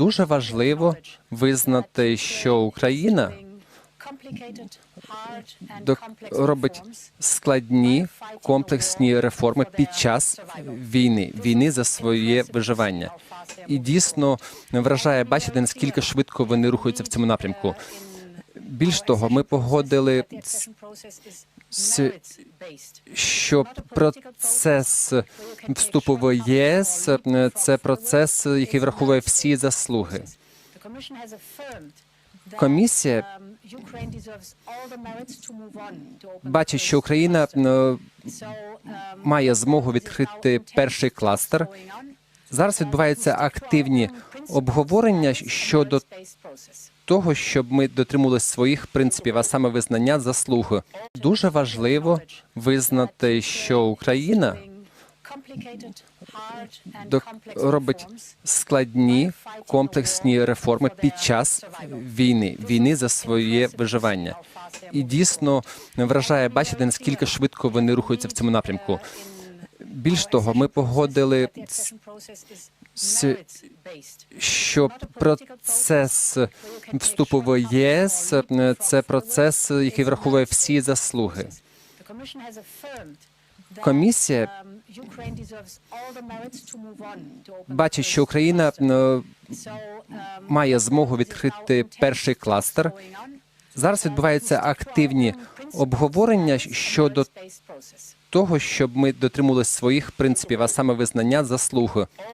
Дуже важливо визнати, що Україна робить складні комплексні реформи під час війни, війни за своє виживання. І дійсно вражає бачити, наскільки швидко вони рухаються в цьому напрямку. Більш того, ми погодили, що процес вступу в ЄС це процес, який враховує всі заслуги. Комісія бачить, що Україна має змогу відкрити перший кластер. Зараз відбуваються активні обговорення щодо того, щоб ми дотримувалися своїх принципів, а саме визнання заслуги. Дуже важливо визнати, що Україна робить складні комплексні реформи під час війни, війни за своє виживання. І дійсно вражає бачити, наскільки швидко вони рухаються в цьому напрямку. Більш того, ми погодили, що процес вступу в ЄС е, це процес, який враховує всі заслуги. Комісія бачить, що Україна е, має змогу відкрити перший кластер. Зараз відбуваються активні обговорення щодо того, щоб ми дотримувалися своїх принципів, а саме визнання заслуги.